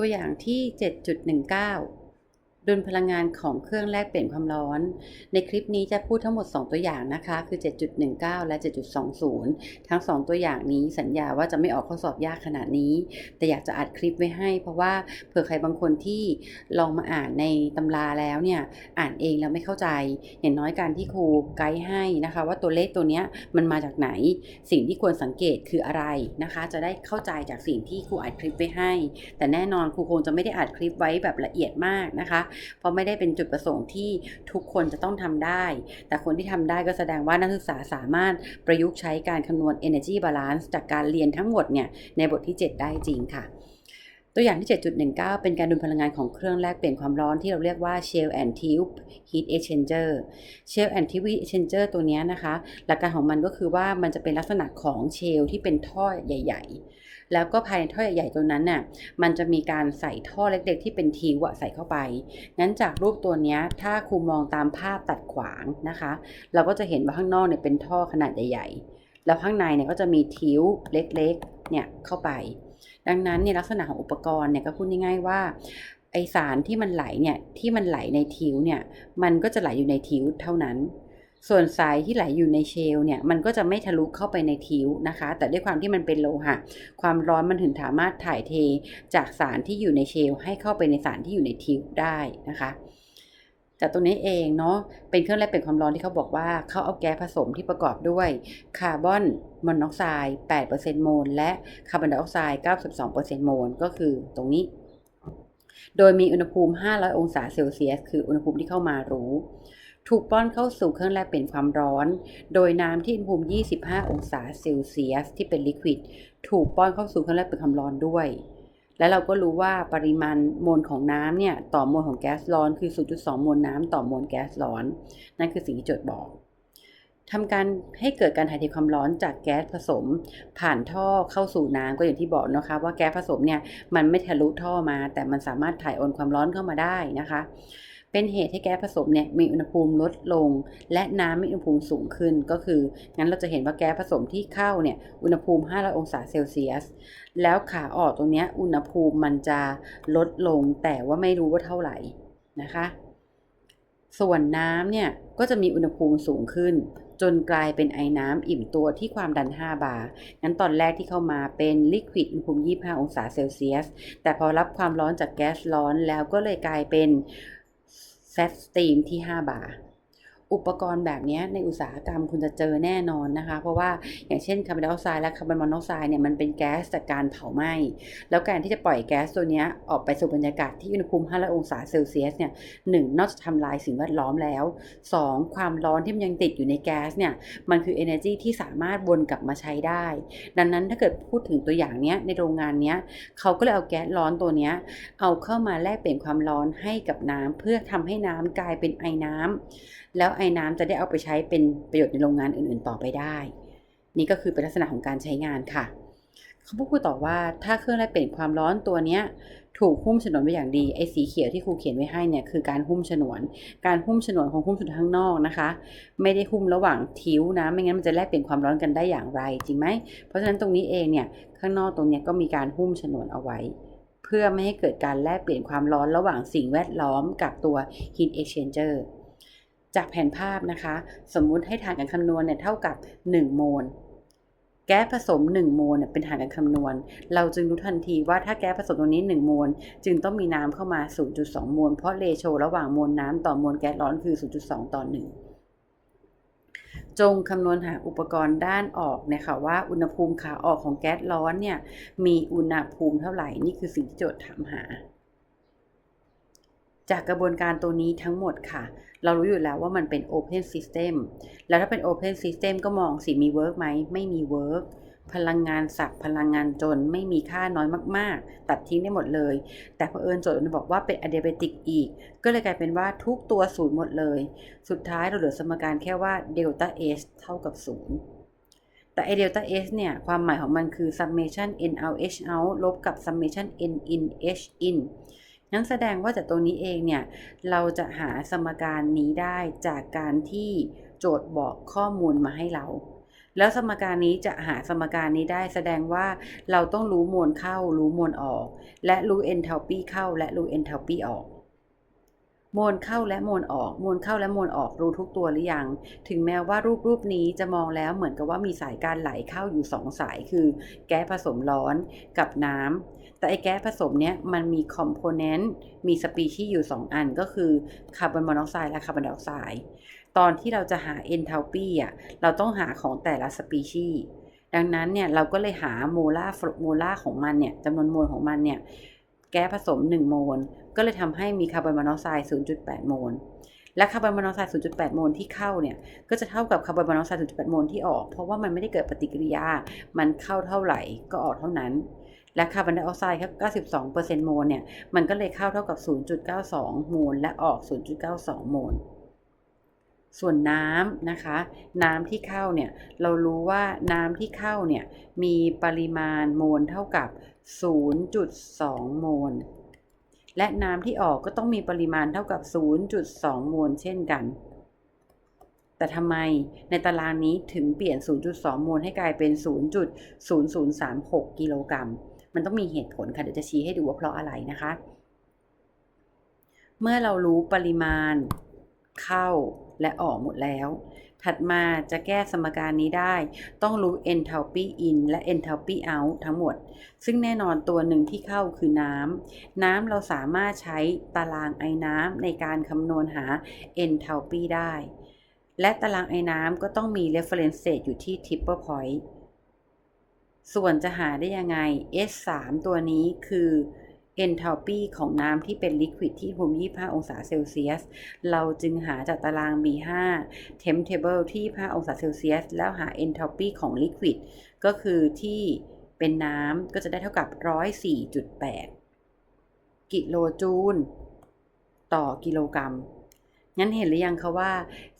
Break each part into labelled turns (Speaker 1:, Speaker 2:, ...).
Speaker 1: ตัวอย่างที่ 7.19 ดุลพลังงานของเครื่องแลกเปลี่ยนความร้อน ในคลิปนี้จะพูดทั้งหมด 2 ตัวอย่างนะคะ คือ 7.19 และ 7.20 ทั้ง 2 ตัวอย่างนี้สัญญาว่าจะไม่ออกข้อสอบยากขนาดนี้ แต่อยากจะอัดคลิปไว้ให้ เพราะว่าเผื่อใครบางคนที่ลองมาอ่านในตำราแล้วเนี่ยอ่านเองแล้วไม่เข้าใจ อย่างน้อยการที่ครูไกด์ให้นะคะ ว่าตัวเลขตัวเนี้ยมันมาจากไหน สิ่งที่ควรสังเกตคืออะไรนะคะ จะได้เข้าใจจากสิ่งที่ครูอัดคลิปไว้ให้ แต่แน่นอนครูคงจะไม่ได้อัดคลิปไว้แบบละเอียดมากนะคะเพราะไม่ได้เป็นจุดประสงค์ที่ทุกคนจะต้องทำได้ แต่คนที่ทำได้ก็แสดงว่านักศึกษาสามารถประยุกต์ใช้การคำนวณ energy balance จากการเรียนทั้งหมดเนี่ยในบทที่ 7 ได้จริงค่ะตัวอย่างที่ 7.19 เป็นการดุลพลังงานของเครื่องแลกเปลี่ยนความร้อนที่เราเรียกว่า shell and tube heat exchanger shell and tube heat exchanger ตัวนี้นะคะ หลักการของมันก็คือว่ามันจะเป็นลักษณะของเชลที่เป็นท่อใหญ่ ๆ แล้วก็ภายในท่อใหญ่ๆตัวนั้นน่ะมันจะมีการใส่ท่อเล็กๆ ที่เป็นทิวะใส่เข้าไป งั้นจากรูปตัวนี้ถ้าครูมองตามภาพตัดขวางนะคะ เราก็จะเห็นว่าข้างนอกเนี่ยเป็นท่อขนาดใหญ่ ๆ แล้วข้างในเนี่ยก็จะมีทิวเล็กๆเนี่ยเข้าไป ดังนั้นเนี่ยลักษณะของอุปกรณ์เนี่ยก็พูดง่ายๆว่าไอสารที่มันไหลเนี่ยที่มันไหลในทิวเนี่ยมันก็จะไหลอยู่ในทิวเท่านั้น ส่วนสายที่ไหลอยู่ในเชลเนี่ยมันก็จะไม่ทะลุเข้าไปในทิวนะคะ แต่ด้วยความที่มันเป็นโลหะ ความร้อนมันถึงสามารถถ่ายเทจากสารที่อยู่ในเชล ให้เข้าไปในสารที่อยู่ในทิวได้นะคะจากตรงนี้เองเนาะเป็นเครื่องแลกเปลี่ยนความร้อนที่เขาบอกว่าเขาเอาแก๊สผสมที่ประกอบด้วยคาร์บอนมอนอกไซด์8%โมล และคาร์บอนไดออกไซด์92%โมล ก็คือตรงนี้ โดยมีอุณหภูมิ 500 องศาเซลเซียส คืออุณหภูมิที่เข้ามารู้ ถูกป้อนเข้าสู่เครื่องแลกเปลี่ยนความร้อน โดยน้ำที่อุณหภูมิ 25 องศาเซลเซียส ที่เป็นลิควิด ถูกป้อนเข้าสู่เครื่องแลกเปลี่ยนความร้อนด้วย และเราก็รู้ว่าปริมาณมวลของน้ำเนี่ยต่อมวลของแก๊สร้อนคือ 0.2 มวลน้ำต่อมวลแก๊สร้อน นั่นคือสิ่งที่โจทย์บอกทำการให้เกิดการถ่ายเทความร้อนจากแก๊สผสม ผ่านท่อเข้าสู่น้ำก็อย่างที่บอกนะคะ ว่าแก๊สผสมเนี่ยมันไม่ทะลุท่อมา แต่มันสามารถถ่ายโอนความร้อนเข้ามาได้นะคะ เป็นเหตุให้แก๊สผสมเนี่ยมีอุณหภูมิลดลง และน้ำมีอุณหภูมิสูงขึ้นก็คืองั้นเราจะเห็นว่าแก๊สผสมที่เข้าเนี่ยอุณหภูมิ 500 องศาเซลเซียส แล้วขาออกตรงนี้อุณหภูมิมันจะลดลงแต่ว่าไม่รู้ว่าเท่าไหร่นะคะ ส่วนน้ำเนี่ยก็จะมีอุณหภูมิสูงขึ้น จนกลายเป็นไอน้ำอิ่มตัวที่ความดัน 5 บาร์งั้นตอนแรกที่เข้ามาเป็นลิควิดอุณหภูมิ 25 องศาเซลเซียส แต่พอรับความร้อนจากแก๊สร้อนแล้วก็เลยกลายเป็น แซฟสตรีมที่ 5 บาร์ อุปกรณ์แบบนี้ในอุตสาหกรรมคุณจะเจอแน่นอนนะคะ เพราะว่าอย่างเช่นคาร์บอนไดออกไซด์และคาร์บอนมอนอกไซด์เนี่ยมันเป็นแก๊สจากการเผาไหม้แล้วการที่จะปล่อยแก๊สตัวนี้ออกไปสู่บรรยากาศที่อุณหภูมิ 500 องศาเซลเซียสเนี่ยหนึ่งนอกจากทำลายสิ่งแวดล้อมแล้ว 2. ความร้อนที่มันยังติดอยู่ในแก๊สเนี่ยมันคือ energy ที่สามารถวนกลับมาใช้ได้ ดังนั้นถ้าเกิดพูดถึงตัวอย่างเนี้ยในโรงงานเนี้ยเขาก็เลยเอาแก๊สร้อนตัวเนี้ยเอาเข้ามาแลกเปลี่ยนความร้อนให้กับน้ำเพื่อทำให้น้ำกลายเป็นไอน้ำแล้วไอ้น้ำจะได้เอาไปใช้เป็นประโยชน์ในโรงงานอื่นๆต่อไปได้ นี่ก็คือเป็นลักษณะของการใช้งานค่ะเขาพูดต่อว่าถ้าเครื่องแลกเปลี่ยนความร้อนตัวเนี้ยถูกหุ้มฉนวนไว้อย่างดีไอ้สีเขียวที่ครูเขียนไว้ให้เนี่ยคือการหุ้มฉนวน การหุ้มฉนวนของหุ้มฉนวนข้างนอกนะคะ ไม่ได้หุ้มระหว่างทิวนะไม่งั้นมันจะแลกเปลี่ยนความร้อนกันได้อย่างไรจริงไหมเพราะฉะนั้นตรงนี้เองเนี่ยข้างนอกตรงนี้ก็มีการหุ้มฉนวนเอาไว้ เพื่อไม่ให้เกิดการแลกเปลี่ยนความร้อนระหว่างสิ่งแวดล้อมกับตัว heat exchanger จากแผนภาพนะคะ สมมุติให้ฐานการคำนวณเนี่ยเท่ากับ 1 โมล แก๊สผสม 1 โมลเป็นฐานการคำนวณ เราจึงรู้ทันทีว่าถ้าแก๊สผสมตรงนี้ 1 โมล จึงต้องมีน้ำเข้ามา 0.2 โมล เพราะเรโชระหว่างมวลน้ำต่อมวลแก๊สร้อนคือ 0.2 ต่อ 1จงคำนวณหาอุปกรณ์ด้านออกนะคะว่าอุณหภูมิขาออกของแก๊สร้อนเนี่ยมีอุณหภูมิเท่าไหร่ นี่คือสิ่งที่โจทย์ถามหา จากกระบวนการตัวนี้ทั้งหมดค่ะ เรารู้อยู่แล้วว่ามันเป็น Open System แล้วถ้าเป็น Open System ก็มองสิมี Work ไหม ไม่มี Work พลังงานสับพลังงานจนไม่มีค่าน้อยมาก ๆ ตัดทิ้งได้หมดเลย แต่พอเผอิญโจทย์มันบอกว่าเป็น adiabatic อีก ก็เลยกลายเป็นว่าทุกตัวศูนย์หมดเลย สุดท้ายเราเหลือสมการแค่ว่า delta S เท่ากับศูนย์แต่ a delta S เนี่ย ความหมายของมันคือ summation n out h out ลบกับ summation n in h in นั้นแสดงว่าจากตรงนี้เองเนี่ยเราจะหาสมการนี้ได้จากการที่โจทย์บอกข้อมูลมาให้เรา แล้วสมการนี้จะหาสมการนี้ได้แสดงว่าเราต้องรู้มวลเข้ารู้มวลออก และรู้เอนทัลปีเข้าและรู้เอนทัลปีออก มวลเข้าและมวลออกมวลเข้าและมวลออกรู้ทุกตัวหรือยัง ถึงแม้ว่ารูปรูปนี้จะมองแล้วเหมือนกับว่ามีสายการไหลเข้าอยู่สองสายคือ แก๊สผสมร้อนกับน้ำแต่ไอ้แก๊สผสมเนี้ยมันมีคอมโพเนนต์มีสปีชีส์อยู่ 2 อันก็คือคาร์บอนมอนอกไซด์และคาร์บอนไดออกไซด์ตอนที่เราจะหา enthalpy อะเราต้องหาของแต่ละสปีชีส์ดังนั้นเนี่ยเราก็เลยหาโมลาร์โมลาร์ของมันเนี่ยจำนวนโมลของมันเนี่ยแก๊สผสม 1 โมล ก็เลยทำให้มีคาร์บอนมอนอกไซด์ 0.8 โมล และคาร์บอนมอนอกไซด์ 0.8 โมลที่เข้าเนี่ย ก็จะเท่ากับคาร์บอนมอนอกไซด์ 0.8 โมลที่ออก เพราะว่ามันไม่ได้เกิดปฏิกิริยา มันเข้าเท่าไหร่ก็ออกเท่านั้น และคาร์บอนไดออกไซด์ครับ 92%โมลเนี่ย มันก็เลยเข้าเท่ากับ 0.92 โมล และออก 0.92 โมลส่วนน้ำนะคะ น้ำที่เข้าเนี่ยเรารู้ว่าน้ำที่เข้าเนี่ยมีปริมาณโมลเท่ากับ 0.2 โมล และน้ำที่ออกก็ต้องมีปริมาณเท่ากับ 0.2โมลเช่นกัน แต่ทำไมในตารางนี้ถึงเปลี่ยน 0.2โมลให้กลายเป็น 0.0036 กิโลกรัม มันต้องมีเหตุผลค่ะ เดี๋ยวจะชี้ให้ดูว่าเพราะอะไรนะคะ เมื่อเรารู้ปริมาณเข้าและออกหมดแล้ว ถัดมาจะแก้สมการนี้ได้ ต้องรู้ enthalpy in และ enthalpy out ทั้งหมด ซึ่งแน่นอนตัวหนึ่งที่เข้าคือน้ำ น้ำเราสามารถใช้ตารางไอ้น้ำในการคำนวณหา enthalpy ได้ และตารางไอ้น้ำก็ต้องมี reference state อยู่ที่ triple point ส่วนจะหาได้ยังไง S3 ตัวนี้คือ enthalpy ของน้ำที่เป็นลิควิดที่อุณหภูมิ 25 องศาเซลเซียส เราจึงหาจากตาราง B5 temp table ที่ 25 องศาเซลเซียส แล้วหา enthalpy ของลิควิดก็คือที่เป็นน้ำก็จะได้เท่ากับ 104.8 กิโลจูลต่อกิโลกรัม งั้นเห็นหรือยังคะว่า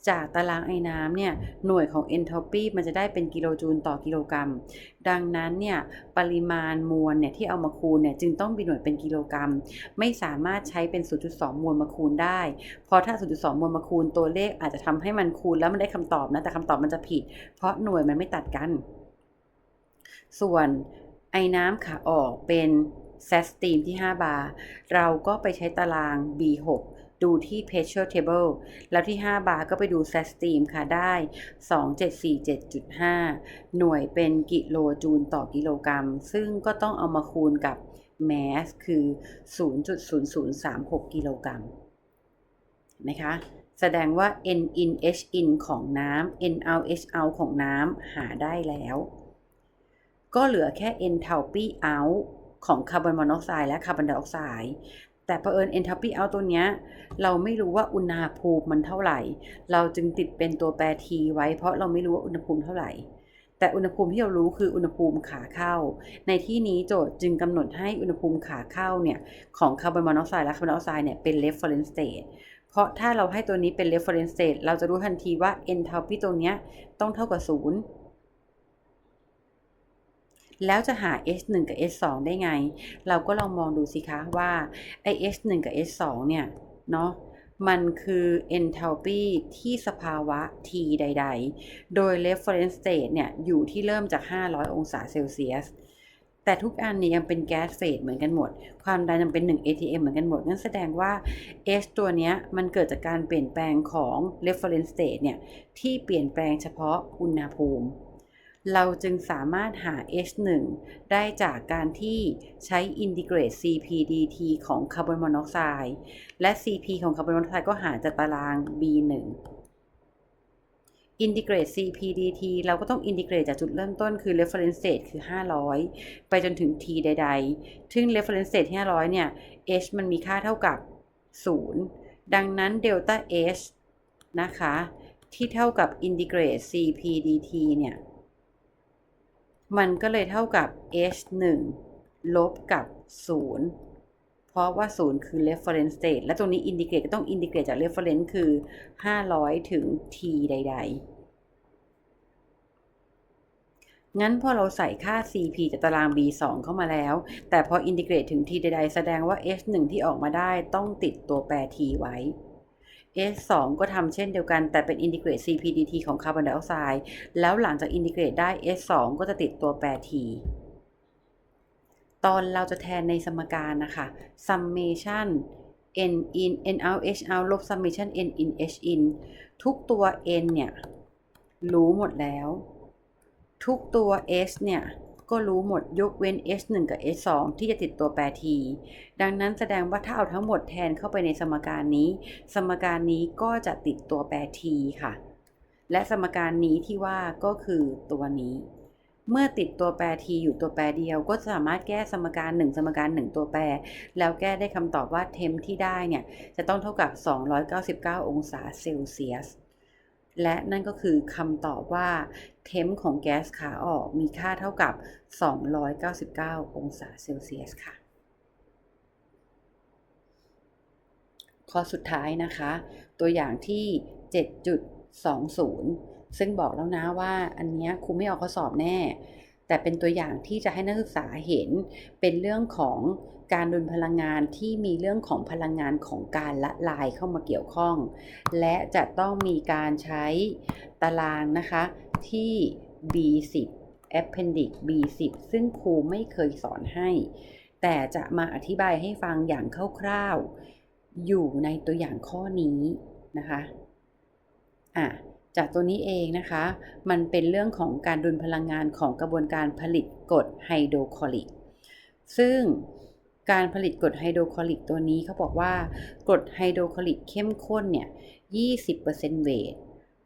Speaker 1: จากตารางไอ้น้ำเนี่ยหน่วยของ enthalpy มันจะได้เป็นกิโลจูลต่อกิโลกรัม ดังนั้นเนี่ยปริมาณมวลเนี่ยที่เอามาคูณเนี่ยจึงต้องมีหน่วยเป็นกิโลกรัม ไม่สามารถใช้เป็น 0.2 มวลมาคูณได้ เพราะถ้า 0.2 มวลมาคูณตัวเลขอาจจะทำให้มันคูณแล้วมันได้คำตอบนะแต่คำตอบมันจะผิด เพราะหน่วยมันไม่ตัดกัน ส่วนไอ้น้ำขาออกเป็นแซสตีมที่ 5 บาร์ เราก็ไปใช้ตาราง B6 ดูที่ pressure table แล้วที่ 5 บาร์ก็ไปดู s a s t e a m ค่ะได้ 2747.5 หน่วยเป็นกิโลจูลต่อกิโลกรัม ซึ่งก็ต้องเอามาคูณกับ mass คือ 0.0036 กิโลกรัมนะคะแสดงว่า n in h in ของน้ำ n out h out ของน้ำหาได้แล้ว ก็เหลือแค่ enthalpy out ของคาร์บอนมอนอกไซด์และคาร์บอนไดออกไซด์ แต่เผอิญ enthalpy out ตัวเนี้ยเราไม่รู้ว่าอุณหภูมิมันเท่าไหร่ เราจึงติดเป็นตัวแปร t ไว้ เพราะเราไม่รู้ว่าอุณหภูมิเท่าไหร่ แต่อุณหภูมิที่เรารู้คืออุณหภูมิขาเข้า ในที่นี้โจทย์จึงกำหนดให้อุณหภูมิขาเข้าเนี่ยของคาร์บอนมอนอกไซด์และคาร์บอนไดออกไซด์เนี่ยเป็น reference state เพราะถ้าเราให้ตัวนี้เป็น reference state เราจะรู้ทันทีว่า enthalpy ตรงเนี้ยต้องเท่ากับศูนย์ แล้วจะหา H1 กับ H2 ได้ไง เราก็ลองมองดูสิคะว่าไอ้ H1 กับ H2 เนี่ย เนาะมันคือ enthalpy ที่สภาวะ T ใด ๆ โดย reference state เนี่ย อยู่ที่เริ่มจาก 500 องศาเซลเซียส แต่ทุกอันนี้ยังเป็นแก๊สเฟสเหมือนกันหมด ความดันยังเป็น 1 atm เหมือนกันหมดงั้นแสดงว่า H ตัวเนี้ย มันเกิดจากการเปลี่ยนแปลงของ reference state เนี่ย ที่เปลี่ยนแปลงเฉพาะอุณหภูมิ เราจึงสามารถหา H1 ได้จากการที่ใช้อินทิเกรต CpDT ของคาร์บอนมอนอกไซด์และ Cp ของคาร์บอนมอนอกไซด์ก็หาจากตาราง B1 อินทิเกรต CpDT เราก็ต้องอินทิเกรตจากจุดเริ่มต้นคือ reference state คือ 500 ไปจนถึง t ใด ๆ ซึ่ง reference state 500 เนี่ย h มันมีค่าเท่ากับ 0 ดังนั้น delta h นะคะ ที่เท่ากับอินทิเกรต CpDT เนี่ย มันก็เลยเท่ากับ h 1ลบกับ 0 เพราะว่า 0 คือ reference state และตรงนี้ indicate ก็ต้อง indicate จาก reference คือ 500 ถึง t ใด ๆ งั้นพอเราใส่ค่า cp จากตาราง b2 เข้ามาแล้ว แต่พอ integrate ถึง t ใด ๆ แสดงว่า h 1ที่ออกมาได้ต้องติดตัวแปร t ไว้ S2 ก็ทำเช่นเดียวกันแต่เป็นอินทิเกรต CPDT ของคาร์บอนไดออกไซด์แล้วหลังจากอินทิเกรตได้ S2 ก็จะติดตัวแปร T ตอนเราจะแทนในสมการนะคะ summation n in n out h out ลบ summation n in h in ทุกตัว n เนี่ย รู้หมดแล้ว ทุกตัว s เนี่ย ก็รู้หมดยกเว้น s1 กับ s2 ที่จะติดตัวแปร t ดังนั้นแสดงว่าถ้าเอาทั้งหมดแทนเข้าไปในสมการนี้ สมการนี้ก็จะติดตัวแปร t ค่ะ และสมการนี้ที่ว่าก็คือตัวนี้ เมื่อติดตัวแปร t อยู่ตัวแปรเดียว ก็สามารถแก้สมการ 1 สมการ 1 ตัวแปร แล้วแก้ได้คำตอบว่าเทมที่ได้เนี่ยจะต้องเท่ากับ 299 องศาเซลเซียส และนั่นก็คือคำตอบว่าเทมของแก๊สขาออกมีค่าเท่ากับ 299 องศาเซลเซียสค่ะ ข้อสุดท้ายนะคะ ตัวอย่างที่ 7.20 ซึ่งบอกแล้วนะว่าอันนี้ครูไม่ออกข้อสอบแน่ แต่เป็นตัวอย่างที่จะให้นักศึกษาเห็นเป็นเรื่องของการดุลพลังงานที่มีเรื่องของพลังงานของการละลายเข้ามาเกี่ยวข้อง และจะต้องมีการใช้ตารางนะคะที่ B10 Appendix B10 ซึ่งครูไม่เคยสอนให้ แต่จะมาอธิบายให้ฟังอย่างคร่าวๆ อยู่ในตัวอย่างข้อนี้นะคะ อะ จากตัวนี้เองนะคะ มันเป็นเรื่องของการดุลพลังงานของกระบวนการผลิตกรดไฮโดรคลอริก ซึ่งการผลิตกรดไฮโดรคลอริกตัวนี้เขาบอกว่ากรดไฮโดรคลอริกเข้มข้นเนี่ย 20%เวท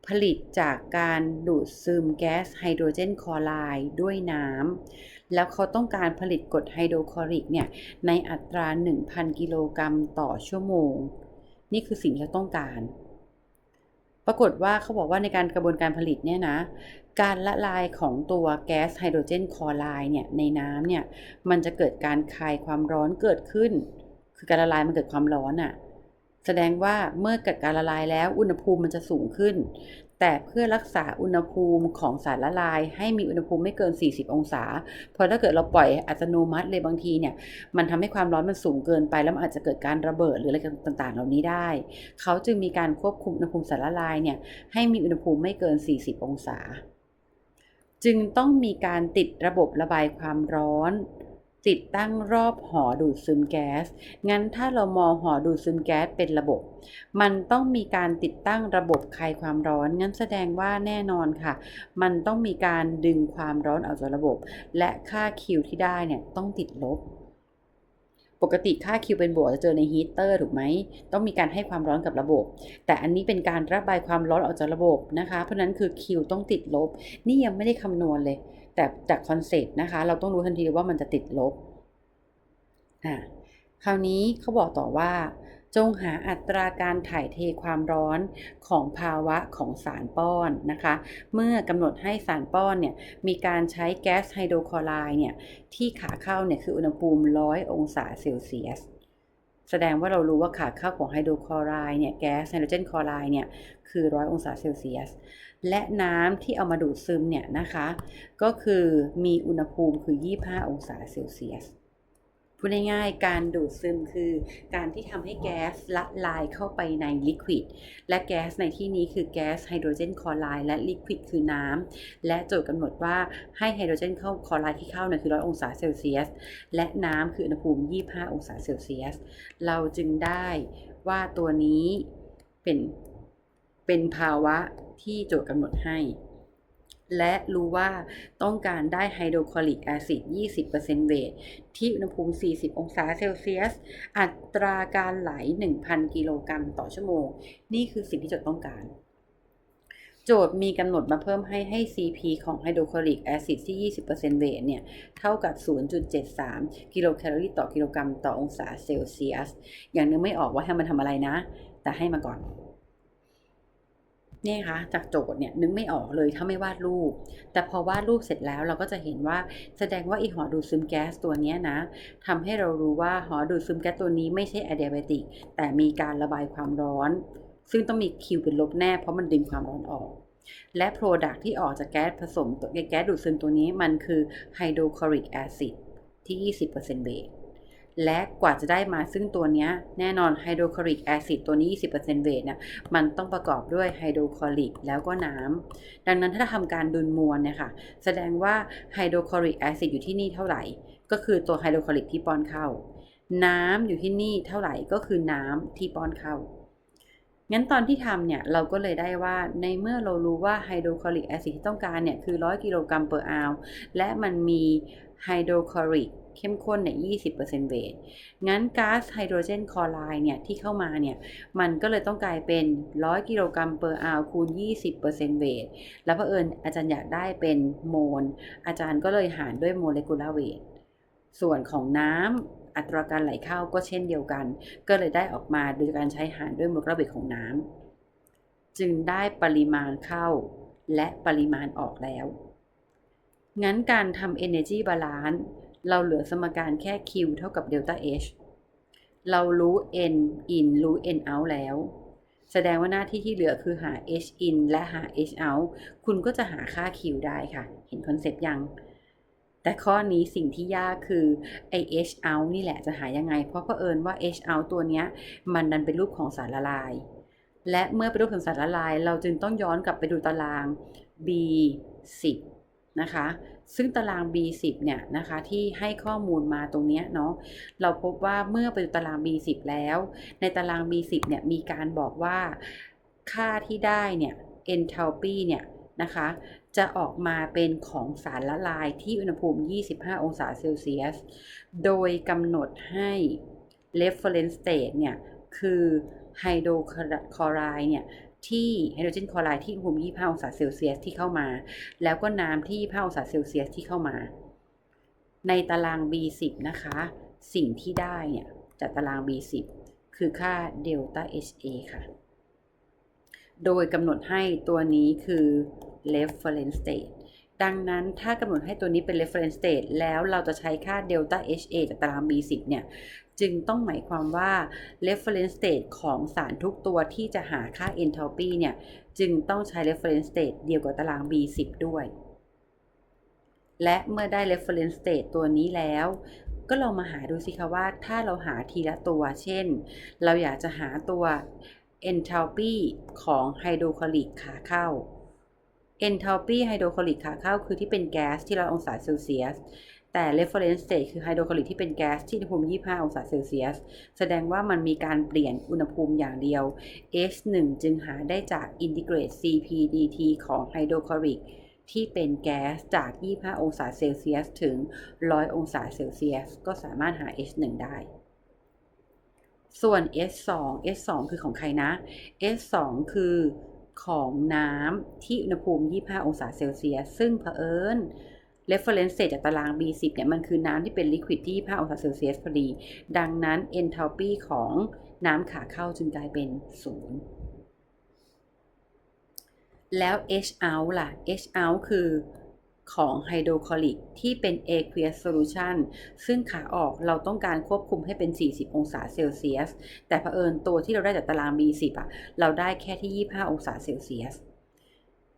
Speaker 1: ผลิตจากการดูดซึมแก๊สไฮโดรเจนคลอไรด์ด้วยน้ำ แล้วเขาต้องการผลิตกรดไฮโดรคลอริกเนี่ย ในอัตรา 1,000 กิโลกรัมต่อชั่วโมง นี่คือสิ่งที่เราต้องการ ปรากฏว่าเขาบอกว่าในการกระบวนการผลิตเนี่ยนะ การละลายของตัวแก๊สไฮโดรเจนคลอไรด์เนี่ยในน้ำเนี่ยมันจะเกิดการคายความร้อนเกิดขึ้น คือการละลายมันเกิดความร้อนอะ่ะแสดงว่าเมื่อเกิดการละลายแล้วอุณหภูมิมันจะสูงขึ้น แต่เพื่อรักษาอุณหภูมิของสารละลาย ให้มีอุณหภูมิไม่เกิน 40 องศา เพราะถ้าเกิดเราปล่อยอัตโนมัติเลยบางทีเนี่ย มันทำให้ความร้อนมันสูงเกินไป แล้วมันอาจจะเกิดการระเบิดหรืออะไรต่างๆ เหล่านี้ได้ เขาจึงมีการควบคุมอุณหภูมิสารละลายเนี่ยให้มีอุณหภูมิไม่เกิน 40 องศา จึงต้องมีการติดระบบระบายความร้อน ติดตั้งรอบหอดูดซึมแก๊ส งั้นถ้าเรามองหอดูดซึมแก๊สเป็นระบบ มันต้องมีการติดตั้งระบบคลายความร้อน งั้นแสดงว่าแน่นอนค่ะ มันต้องมีการดึงความร้อนออกจากระบบ และค่า Q ที่ได้เนี่ยต้องติดลบ ปกติค่า Q เป็นบวกจะเจอในฮีเตอร์ถูกไหม ต้องมีการให้ความร้อนกับระบบ แต่อันนี้เป็นการระบายความร้อนออกจากระบบนะคะ เพราะนั้นคือ Q ต้องติดลบ นี่ยังไม่ได้คำนวณเลย แต่จากคอนเซปต์นะคะ เราต้องรู้ทันทีว่ามันจะติดลบอ่าคราวนี้เขาบอกต่อว่า จงหาอัตราการถ่ายเทความร้อนของภาวะของสารป้อนนะคะ เมื่อกำหนดให้สารป้อนเนี่ยมีการใช้แก๊สไฮโดรคลอไรด์เนี่ยที่ขาเข้าเนี่ยคืออุณหภูมิ 100 องศาเซลเซียส แสดงว่าเรารู้ว่าขาเข้าของไฮโดรคลอไรด์เนี่ยแก๊สไฮโดรเจนคลอไรด์เนี่ยคือร้อยองศาเซลเซียส และน้ำที่เอามาดูดซึมเนี่ยนะคะ ก็คือมีอุณหภูมิคือ 25 องศาเซลเซียส พูดง่ายๆการดูดซึมคือการที่ทำให้แก๊สละลายเข้าไปในลิควิดและแก๊สในที่นี้คือแก๊สไฮโดรเจนคลอไรด์และลิควิดคือน้ำและโจทย์กำหนดว่าให้ไฮโดรเจนเข้าคลอไรด์ที่เข้าเนี่ยคือ100องศาเซลเซียส และน้ำคืออุณหภูมิ 25 องศาเซลเซียส เราจึงได้ว่าตัวนี้เป็นเป็นภาวะที่โจทย์กำหนดให้ และรู้ว่าต้องการได้ไฮโดรคลอริกแอซิด 20%เวท ที่อุณหภูมิ 40 องศาเซลเซียส อัตราการไหล 1,000 กิโลกรัมต่อชั่วโมง นี่คือสิ่งที่โจทย์ต้องการ โจทย์มีกำหนดมาเพิ่มให้ให้ CP ของไฮโดรคลอริกแอซิดที่ 20%เวทเนี่ย เท่ากับ 0.73 กิโลแคลอรี่ต่อกิโลกรัมต่อองศาเซลเซียส อย่างนึกไม่ออกว่าให้มันทำอะไรนะ แต่ให้มาก่อน เนี่ยคะจากโจทย์เนี่ยนึกไม่ออกเลยถ้าไม่วาดรูป แต่พอวาดรูปเสร็จแล้วเราก็จะเห็นว่าแสดงว่าอีหอดูดซึมแก๊สตัวนี้นะทำให้เรารู้ว่าหอดูดซึมแก๊สตัวนี้ไม่ใช่อะเดียบติก แต่มีการระบายความร้อน ซึ่งต้องมีคิวเป็นลบแน่เพราะมันดึงความร้อนออก และโปรดักที่ออกจากแก๊สผสมแก๊สดูดซึมตัวนี้มันคือไฮโดรคลอริกแอซิดที่ 20%เบส และกว่าจะได้มาซึ่งตัวนี้แน่นอนไฮโดรคลอริกแอซิดตัวนี้ 20%เวทเนี่ยมันต้องประกอบด้วยไฮโดรคลอริกแล้วก็น้ำ ดังนั้นถ้าทำการดุลมวลเนี่ยค่ะ แสดงว่าไฮโดรคลอริกแอซิดอยู่ที่นี่เท่าไหร่ ก็คือตัวไฮโดรคลอริกที่ป้อนเข้า น้ำอยู่ที่นี่เท่าไหร่ก็คือน้ำที่ป้อนเข้างั้นตอนที่ทำเนี่ยเราก็เลยได้ว่าในเมื่อเรารู้ว่าไฮโดรคลอริกแอซิดที่ต้องการเนี่ยคือ 100 กิโลกรัมเปอร์อาวและมันมีไฮโดรคลอริก เข้มข้นเนี่ย20%เวทงั้นก๊าซไฮโดรเจนคลอไรด์เนี่ยที่เข้ามาเนี่ยมันก็เลยต้องกลายเป็น100กิโลกรัมเปอร์อาวคูณ20%เวทแล้วเผอิญอาจารย์อยากได้เป็นโมล อาจารย์ก็เลยหารด้วยโมเลกุลาร์เวทส่วนของน้ำอัตราการไหลเข้าก็เช่นเดียวกัน ก็เลยได้ออกมาโดยการใช้หารด้วยโมเลกุลาร์เวทของน้ำจึงได้ปริมาณเข้าและปริมาณออกแล้วงั้นการทำ energy balance เราเหลือสมการแค่ Q เท่ากับ delta H เรารู้ N in รู้ N out แล้ว แสดงว่าหน้าที่ที่เหลือคือหา H in และหา H out คุณก็จะหาค่า Q ได้ค่ะ เห็นคอนเซปต์ยัง แต่ข้อนี้สิ่งที่ยากคือไอ H out นี่แหละจะหายังไง เพราะเผอิญว่า H out ตัวเนี้ย มันดันเป็นรูปของสารละลาย และเมื่อเป็นรูปของสารละลาย เราจึงต้องย้อนกลับไปดูตาราง B 10นะคะ ซึ่งตาราง B10 เนี่ยนะคะที่ให้ข้อมูลมาตรงนี้เนาะเราพบว่าเมื่อไปดูตาราง B10 แล้ว ในตาราง B10 เนี่ยมีการบอกว่าค่าที่ได้เนี่ย enthalpy เนี่ยนะคะจะออกมาเป็นของสารละลายที่อุณหภูมิ 25 องศาเซลเซียส โดยกำหนดให้ reference state เนี่ยคือไฮโดรคลอไรด์เนี่ย ที่ไฮโดรเจนคลอไรด์ที่อุณหภูมิ25องศาเซลเซียสที่เข้ามา แล้วก็น้ำที่25องศาเซลเซียสที่เข้ามา ในตาราง B10 นะคะ สิ่งที่ได้เนี่ยจากตาราง B10 คือค่าเดลต้า HA ค่ะ โดยกำหนดให้ตัวนี้คือ reference state ดังนั้นถ้ากำหนดให้ตัวนี้เป็น reference state แล้วเราจะใช้ค่า delta HA จากตาราง B10 เนี่ย จึงต้องหมายความว่า reference state ของสารทุกตัวที่จะหาค่า enthalpy เนี่ย จึงต้องใช้ reference state เดียวกับตาราง B10 ด้วย และเมื่อได้ reference state ตัวนี้แล้ว ก็ลองมาหาดูสิคะว่า ถ้าเราหาทีละตัว เช่น เราอยากจะหาตัว enthalpy ของไฮโดรคลอริกขาเข้า enthalpy ไฮโดรคลอริกขาเข้าคือที่เป็นแก๊สที่เราองศาเซลเซียส แต่ reference state คือไฮโดรคลอริกที่เป็นแก๊สที่อุณหภูมิ 25 องศาเซลเซียส แสดงว่ามันมีการเปลี่ยนอุณหภูมิอย่างเดียว H1 จึงหาได้จาก integrate Cp dt ของไฮโดรคลอริกที่เป็นแก๊สจาก 25 องศาเซลเซียส ถึง 100 องศาเซลเซียส ก็สามารถหา H1 ได้ส่วน S2 S2 คือของใครนะ S2 คือของน้ำที่อุณหภูมิ 25 องศาเซลเซียส ซึ่งเผอิญ reference state จากตาราง B10 เนี่ยมันคือน้ำที่เป็น liquid ที่25องศาเซลเซียสพอดี ดังนั้น enthalpy ของน้ำขาเข้าจึงกลายเป็น 0 แล้ว H out ล่ะ H out คือของไฮโดรคลอริกที่เป็น aqueous solution ซึ่งขาออกเราต้องการควบคุมให้เป็น 40 องศาเซลเซียส แต่เผอิญตัวที่เราได้จากตาราง B10 อะเราได้แค่ที่ 25 องศาเซลเซียส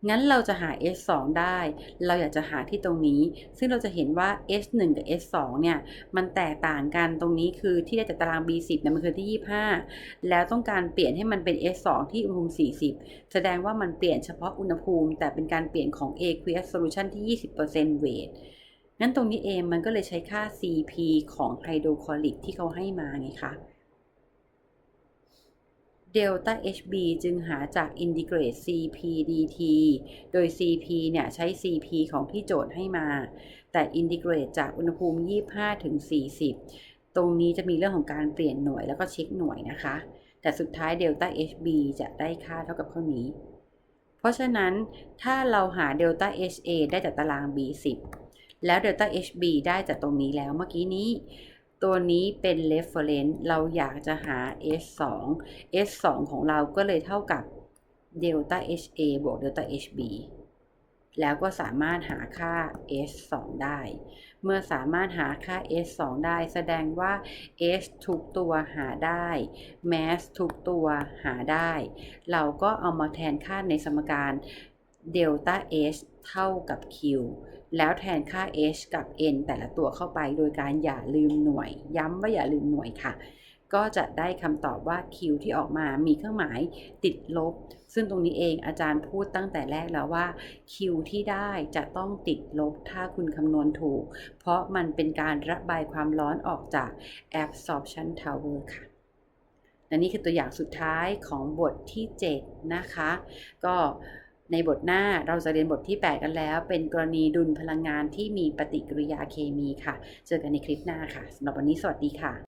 Speaker 1: งั้นเราจะหา S2 ได้ เราอยากจะหาที่ตรงนี้ ซึ่งเราจะเห็นว่า S1 กับ S2 เนี่ย มันแตกต่างกันตรงนี้คือที่ได้จากตาราง B10 เนี่ยมันคือที่ 25 แล้วต้องการเปลี่ยนให้มันเป็น S2 ที่อุณหภูมิ 40 แสดงว่ามันเปลี่ยนเฉพาะอุณหภูมิ แต่เป็นการเปลี่ยนของ aqueous solution ที่ 20% weight งั้นตรงนี้เองมันก็เลยใช้ค่า Cp ของไฮโดรคลอริกที่เขาให้มาไงคะ เดลต้า HB จึงหาจาก integrate Cp dt โดย Cp เนี่ยใช้ Cp ของที่โจทย์ให้มา แต่ integrate จากอุณหภูมิ 25ถึง40 ตรงนี้จะมีเรื่องของการเปลี่ยนหน่วยแล้วก็เช็คหน่วยนะคะ แต่สุดท้ายเดลต้า HB จะได้ค่าเท่ากับเท่านี้ เพราะฉะนั้นถ้าเราหาเดลต้า HA ได้จากตาราง B10 แล้วเดลต้า HB ได้จากตรงนี้แล้วเมื่อกี้นี้ ตัวนี้เป็น reference เราอยากจะหา S2 S2 ของเราก็เลยเท่ากับ delta HA บวก delta HB แล้วก็สามารถหาค่า S2 ได้ เมื่อสามารถหาค่า S2 ได้แสดงว่า S ทุกตัวหาได้ Mass ทุกตัวหาได้ เราก็เอามาแทนค่าในสมการ เดลต้า H เท่ากับ Q แล้วแทนค่า H กับ N แต่ละตัวเข้าไปโดยการอย่าลืมหน่วย ย้ำว่าอย่าลืมหน่วยค่ะ ก็จะได้คำตอบว่า Q ที่ออกมามีเครื่องหมายติดลบ ซึ่งตรงนี้เองอาจารย์พูดตั้งแต่แรกแล้วว่า Q ที่ได้จะต้องติดลบถ้าคุณคำนวณถูก เพราะมันเป็นการระบายความร้อนออกจาก absorption tower ค่ะและนี่คือตัวอย่างสุดท้ายของบทที่ 7 นะคะ ก็ ในบทหน้าเราจะเรียนบทที่ 8 กันแล้ว เป็นกรณีดุลพลังงานที่มีปฏิกิริยาเคมีค่ะ เจอกันในคลิปหน้าค่ะสำหรับวันนี้สวัสดีค่ะ